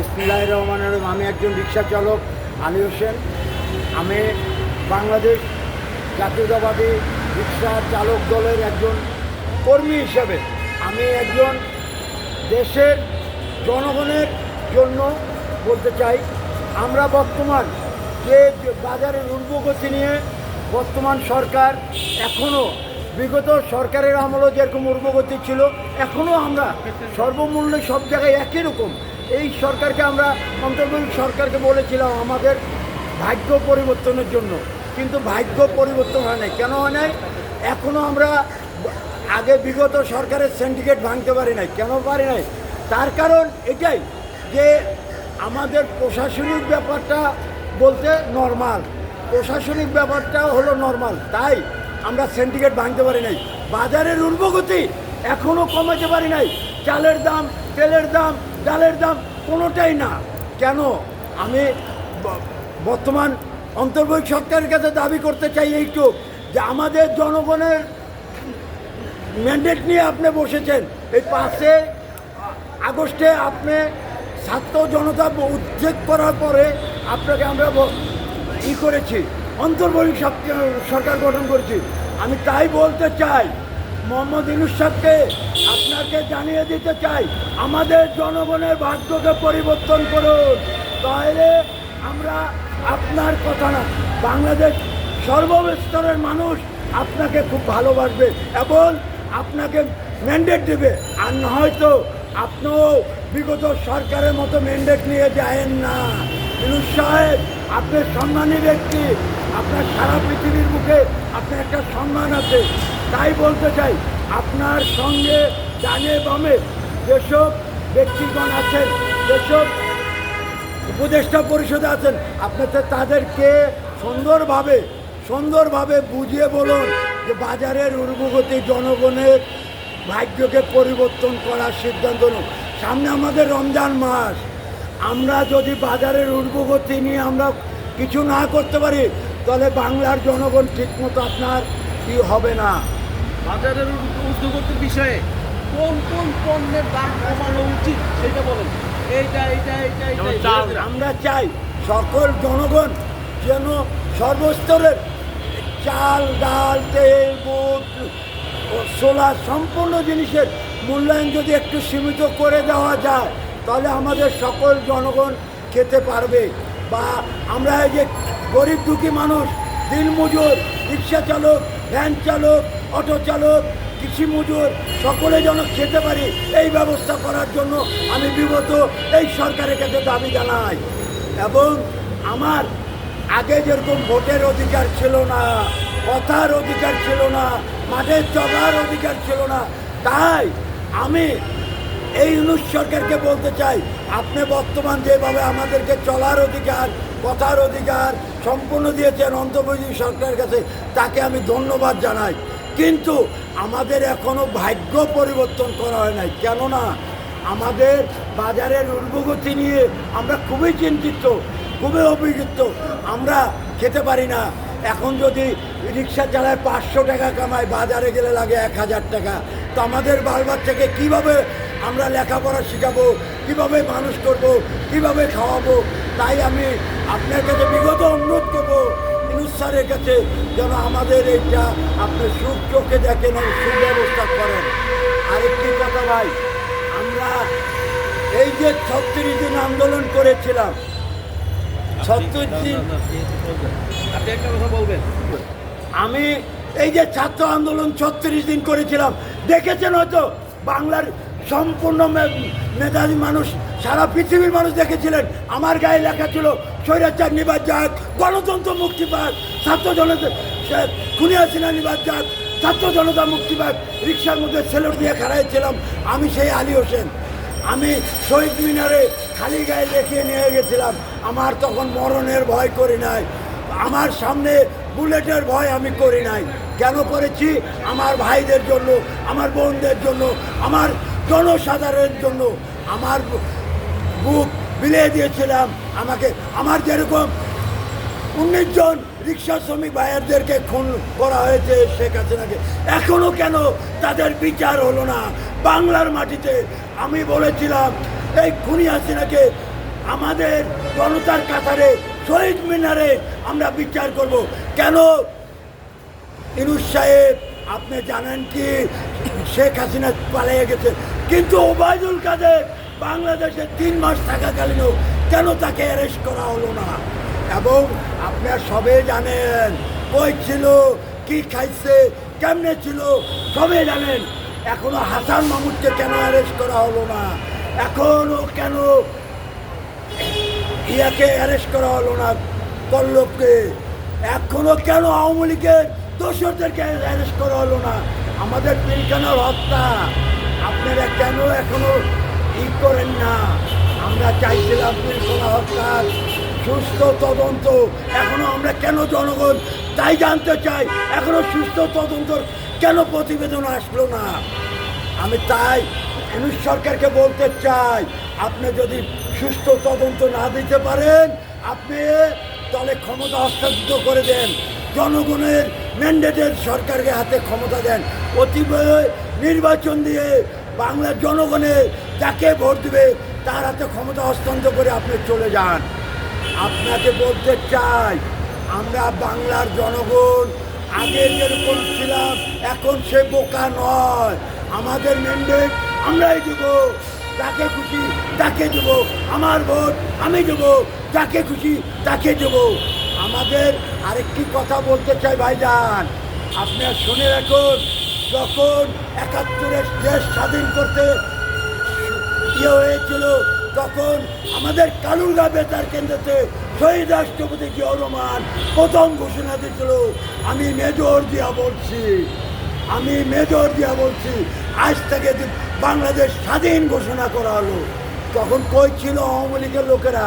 বিসমুল্লাহ রহমান রহিম। আমি একজন রিক্সা চালক আলী হোসেন। আমি বাংলাদেশ জাতীয়তাবাদী রিক্সা চালক দলের একজন কর্মী হিসেবে। আমি একজন দেশের জনগণের জন্য বলতে চাই, আমরা বর্তমান যে বাজারের ঊর্ধ্বগতি নিয়ে বর্তমান সরকার এখনও বিগত সরকারের আমলও যেরকম ঊর্ধ্বগতি ছিল এখনও আমরা সর্বমূল্যে সব জায়গায় একই রকম। এই সরকারকে আমরা অন্তর্বর্তী সরকারকে বলেছিলাম আমাদের ভাগ্য পরিবর্তনের জন্য। কিন্তু ভাগ্য পরিবর্তন হয় নাই। কেন হয় নাই? এখনও আমরা আগে বিগত সরকারের সিন্ডিকেট ভাঙতে পারি নাই। কেন পারি নাই? তার কারণ এটাই যে আমাদের প্রশাসনিক ব্যাপারটা বলতে নর্মাল প্রশাসনিক ব্যাপারটা হলো নর্মাল তাই আমরা সিন্ডিকেট ভাঙতে পারি নাই। বাজারের ঊর্ধ্বগতি এখনও কমাতে পারি নাই। চালের দাম তেলের দাম, ডালের দাম কোনোটাই না। কেন? আমি বর্তমান অন্তর্বর্তী সরকারের কাছে দাবি করতে চাই এইটু যে আমাদের জনগণের ম্যান্ডেট নিয়ে আপনি বসেছেন। এই পাশে আগস্টে আপনি ছাত্র জনতা উদ্যোগ করার পরে আপনাকে আমরা ই করেছি, অন্তর্বর্তী সব- সরকার গঠন করেছি। আমি তাই বলতে চাই মোহাম্মদ ইনুস আপনাকে জানিয়ে দিতে চাই, আমাদের জনগণের ভাগ্যকে পরিবর্তন করুন। তাহলে আমরা আপনার কথা না, বাংলাদেশ সর্বস্তরের মানুষ আপনাকে খুব ভালোবাসবে এবং আপনাকে ম্যান্ডেট দেবে। আর না হয়তো আপনিও বিগত সরকারের মতো ম্যান্ডেট নিয়ে যায়েন না। ইনুস সাহেব, আপনি সম্মানী ব্যক্তি, আপনার সারা পৃথিবীর মুখে আপনার একটা সম্মান আছে। তাই বলতে চাই, আপনার সঙ্গে ডানে বামে যেসব ব্যক্তিগণ আছেন, যেসব উপদেষ্টা পরিষদে আছেন আপনি তো তাদেরকে সুন্দরভাবে সুন্দরভাবে বুঝিয়ে বলুন যে বাজারের উর্বগতি জনগণের ভাগ্যকে পরিবর্তন করার সিদ্ধান্ত নিন। সামনে আমাদের রমজান মাস। আমরা যদি বাজারের ঊর্ধ্বগতি নিয়ে আমরা কিছু না করতে পারি, তাহলে বাংলার জনগণ ঠিকমতো আপনার কি হবে না। বাজারের উদ্যোগতির বিষয়ে কোন কোন পণ্যের দাম কমানো উচিত সেটা বলেন। এইটা এইটা এইটা এইটা আমরা চাই সকল জনগণ যেন সর্বস্তরের চাল ডাল তেল বুট ও সোলা সম্পূর্ণ জিনিসের মূল্যায়ন যদি একটু সীমিত করে দেওয়া যায় তাহলে আমাদের সকল জনগণ খেতে পারবে। বা আমরা এই যে গরিব দুঃখী মানুষ দিনমজুর রিক্সা চালক ভ্যান চালক, অটো চালক, কৃষি মজুর, সকলে যেন খেতে পারি এই ব্যবস্থা করার জন্য আমি বিগত এই সরকারের কাছে দাবি জানাই। এবং আমার আগে যেরকম ভোটের অধিকার ছিল না, কথার অধিকার ছিল না, মাঠে চলার অধিকার ছিল না, তাই আমি এই ইউনুস সরকারকে বলতে চাই, আপনি বর্তমান যেভাবে আমাদেরকে চলার অধিকার, কথার অধিকার সম্পূর্ণ দিয়েছেন অন্তর্বর্তী সরকারের কাছে, তাকে আমি ধন্যবাদ জানাই। কিন্তু আমাদের এখনও ভাগ্য পরিবর্তন করা হয় নাই। কেননা আমাদের বাজারের ঊর্ধ্বগতি নিয়ে আমরা খুবই চিন্তিত, খুবই অভিযুক্ত, আমরা খেতে পারি না। এখন যদি রিক্সা চালায় পাঁচশো টাকা কামায়, বাজারে গেলে লাগে এক হাজার টাকা। তো আমাদের বাল বাচ্চাকে কীভাবে আমরা লেখাপড়া শেখাবো, কীভাবে মানুষ করব, কীভাবে খাওয়াবো, তাই আমি আপনার কাছে বিগত অনুরোধ করব, ইনুস স্যারের কাছে যেন আমাদের এইটা আপনি সুখ চোখে দেখেন এবং সুব্যবস্থা করেন। আরেকটি কথা ভাই, আমরা এই যে ছত্রিশ দিন আন্দোলন করেছিলাম আমি এই যে ছাত্র আন্দোলন ছত্রিশ দিন করেছিলাম, দেখেছেন হয়তো? বাংলার সম্পূর্ণ মেধাবী মানুষ, সারা পৃথিবীর মানুষ দেখেছিলেন। আমার গায়ে লেখা ছিল, স্বৈরাচার নিবাস যাক, গণতন্ত্র মুক্তি পাক, ছাত্র জনতা খুনি হাসিনা নিবাস যাক, ছাত্র জনতা মুক্তি পাক, রিক্সার মধ্যে সেলট দিয়ে খাড়াইছিলাম, আমি সেই আলী হোসেন। আমি শহীদ মিনারে খালি গায়ে দেখিয়ে নিয়ে গেছিলাম। আমার তখন মরণের ভয় করি নাই। আমার সামনে বুলেটের ভয় আমি করি নাই। কেন করেছি? আমার ভাইদের জন্য, আমার বোনদের জন্য, আমার জনসাধারণের জন্য। আমার বুক বিলিয়ে দিয়েছিলাম। আমাকে, আমার যেরকম উনিশ জন রিক্সা শ্রমিক ভাইয়ারদেরকে খুন করা হয়েছে শেখ হাসিনাকে। এখনও কেন তাদের বিচার হলো না? বাংলার মাটিতে আমি বলেছিলাম, এই খুনি হাসিনাকে আমাদের জনতার কাতারে, শহীদ মিনারে আমরা বিচার করব। কেন? ইনুস সাহেব, আপনি জানেন কি? শেখ হাসিনা পালিয়ে গেছে। কিন্তু ওবায়দুল কাদের বাংলাদেশে তিন মাস থাকাকালীনও কেন তাকে অ্যারেস্ট করা হলো না? এবং আপনারা সবে জানেন কই ছিল, কি খাইছে, কেমনে ছিল সবে জানেন। এখনও হাসান মাহমুদকে কেন অ্যারেস্ট করা হলো না? এখনও কেন ইয়াকে অ্যারেস্ট করা হলো না পল্লবকে? এখনও কেন আওয়ামী লীগের দোষরদেরকে অ্যারেস্ট করা হলো না? আমাদের পিলখানার হত্যা। আপনারা কেন এখনও ই করেন না? আমরা চাইছিলাম পিলখানা হত্যার সুস্থ তদন্ত। এখনও আমরা কেন জনগণ? তাই জানতে চাই, এখনও সুস্থ তদন্ত কেন প্রতিবেদন আসলো না? আমি তাই ইউনুস সরকারকে বলতে চাই, আপনি যদি সুস্থ তদন্ত না দিতে পারেন, আপনি তাহলে ক্ষমতা হস্তান্তর করে দেন। জনগণের ম্যান্ডেটের সরকারকে হাতে ক্ষমতা দেন। অতীব নির্বাচন দিয়ে বাংলার জনগণের যাকে ভোট দেবে, তার হাতে ক্ষমতা হস্তান্তর করে আপনি চলে যান। আপনাকে বলতে চাই, আমরা বাংলার জনগণ, আগে যেরকম ছিলাম, এখন সে বোকা নয়। আমাদের ম্যান্ডেট আমরাই দেব। যাকে খুশি তাকে দেব। আমার ভোট আমি দেব। যাকে খুশি তাকে দেব। আমাদের আরেকটি কথা বলতে চাই ভাইজান। আপনার শুনে রাখুন, যখন একাত্তরের দেশ স্বাধীন করতে ইয়ে হয়েছিল তখন আমাদের কালুরগা বেতার কেন্দ্রতে শহীদ রাষ্ট্রপতি রহমান প্রথম ঘোষণা দিয়েছিল, আমি মেজর দিয়া বলছি, আমি মেজর দিয়া বলছি, আজ থেকে বাংলাদেশ স্বাধীন ঘোষণা করা হলো। তখন কই ছিল আওয়ামী লীগের লোকেরা?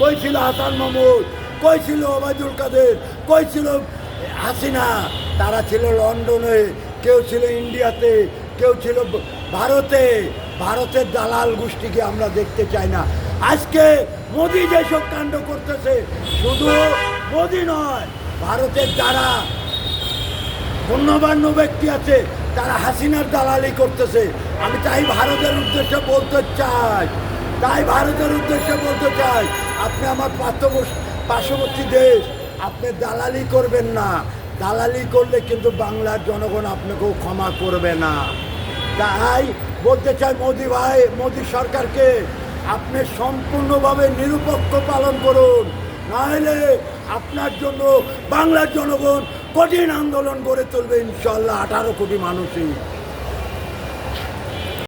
কই ছিল হাসান মাহমুদ কই ছিল ওবায়দুল কাদের? কই ছিল হাসিনা? তারা ছিল লন্ডনে, কেউ ছিল ইন্ডিয়াতে, কেউ ছিল ভারতে। ভারতের দালাল গোষ্ঠীকে আমরা দেখতে চাই না। আজকে মোদি যেসব কাণ্ড করতেছে, শুধু মোদি নয়, ভারতের দ্বারা গণ্যমান্য ব্যক্তি আছে, তারা হাসিনার দালালি করতেছে। আমি তাই ভারতের উদ্দেশ্যে বলতে চাই, তাই ভারতের উদ্দেশ্যে বলতে চাই, আপনি আমার পার্শ্ববর্তী দেশ, আপনি দালালি করবেন না। দালালি করলে কিন্তু বাংলার জনগণ আপনাকেও ক্ষমা করবে না। তাই বলতে চাই মোদি ভাই, মোদি সরকারকে আপনি সম্পূর্ণভাবে নিরপেক্ষ পালন করুন। নাহলে আপনার জন্য বাংলার জনগণ কঠিন আন্দোলন গড়ে তুলবে ইনশাল্লাহ আঠারো কোটি মানুষই।